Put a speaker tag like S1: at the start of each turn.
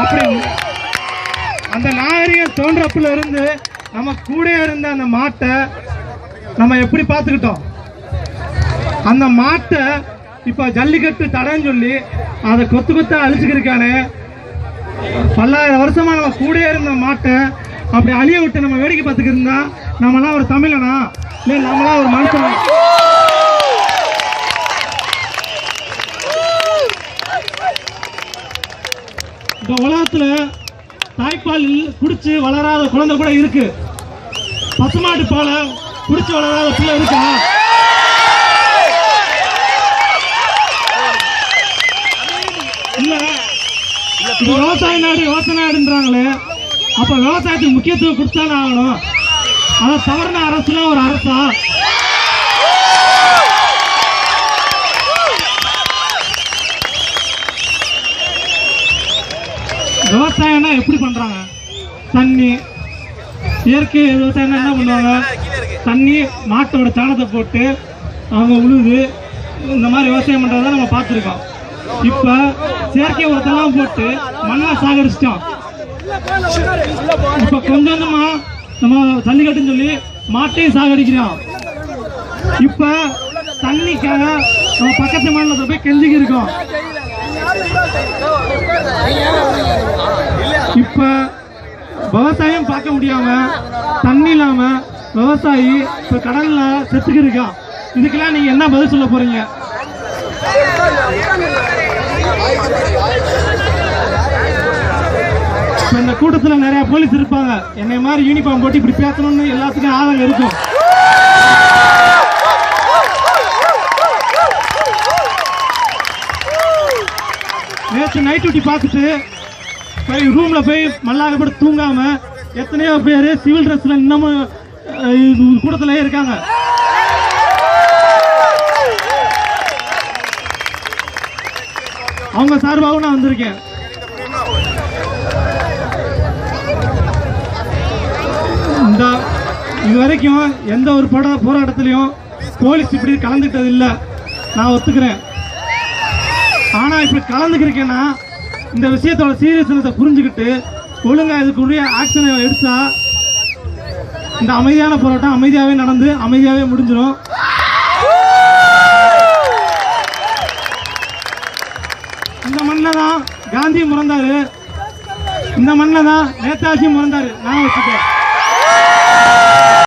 S1: அப்படி அந்த நாகரிகம் தோன்றப்புல இருந்து நம்ம கூட இருந்த அந்த மாட்டை நம்ம எப்படி பார்த்துக்கிட்டோம்? அந்த மாட்டை இப்போ ஜல்லிக்கட்டு தடைன்னு சொல்லி அதை கொத்து கொத்தா அழிச்சுக்கிருக்கானே. பல்லாயிரம் வருஷமா நம்ம கூட இருந்த மாட்டை அப்படி அழிய விட்டு நம்ம வேடிக்கை பார்த்துக்கிட்டு இருந்தா ஒரு தமிழனா? இல்லை நம்மளாம் ஒரு மனுஷனா? இந்த உலகத்துல தாய்ப்பால் குடிச்சு வளராத குழந்தை கூட இருக்கு. பசுமாட்டு பாலை குடிச்சு வளராத பிள்ளை இருக்கா? இல்ல. விவசாய நாடு விவசாய நாடுன்றாங்களே. அப்ப விவசாயத்துக்கு முக்கியத்துவம் கொடுத்தானே ஆகணும். அதை தவறுன அரசுல ஒரு அரசா? விவசாயம்னா எப்படி பண்றாங்க? தண்ணி இயற்கை விவசாயம் என்ன பண்ணுவாங்க? தண்ணி மாட்டோட சாணத்தை போட்டு அவங்க உழுது இந்த மாதிரி விவசாயம் பண்றதை நம்ம பார்த்துருக்கோம். இப்போ செயற்கை உரத்தெல்லாம் போட்டு மண்ணை சாகடிச்சிட்டோம். இப்போ கொஞ்சம் கொஞ்சமா நம்ம ஜல்லிக்கட்டுன்னு சொல்லி மாட்டையும் சாகடிக்கிறோம். இப்போ தண்ணிக்காக நம்ம பக்கத்து மாநிலத்தில் போய் கெஞ்சிக்கி இருக்கோம் இப்ப விவசாயம் பார்க்க முடியாம தண்ணி இல்லாம விவசாயி இப்ப கடல்ல செத்துக்கு இருக்கா இதுக்கெல்லாம் நீங்க என்ன பதில் சொல்ல போறீங்க? இந்த கூட்டத்தில் நிறைய போலீஸ் இருப்பாங்க. என்னை மாதிரி யூனிஃபார்ம் போட்டு இப்படி பேசணும்னு எல்லாத்துக்கும் ஆதரவு இருக்கும். நேற்று நைட் டியூட்டி பார்த்துட்டு போய் ரூம்ல போய் மல்லாக கூட தூங்காம எத்தனையோ பேர் சிவில் ட்ரெஸ்ல இன்னமும் அஹ், இருக்காங்க. அவங்க சார்பாகவும் நான் வந்திருக்கேன். இந்த இது வரைக்கும் எந்த ஒரு போரா போராட்டத்திலையும் போலீஸ் இப்படி கலந்துட்டது இல்லை நான் ஒத்துக்கிறேன். ஆனா இப்படி கலந்துக்கிருக்கேன்னா இந்த விஷயத்தோட சீரியஸ்னஸை புரிஞ்சுக்கிட்டு ஒழுங்கா இதுக்குரிய ஆக்ஷனை எடுத்தா இந்த அமைதியான போராட்டம் அமைதியாவே நடந்து அமைதியாவே முடிஞ்சிடும் இந்த மண்ணில் தான் காந்தி முறந்தாரு. இந்த மண்ணில் தான் நேதாஜி முறந்தாரு. நான் வச்சுக்கேன்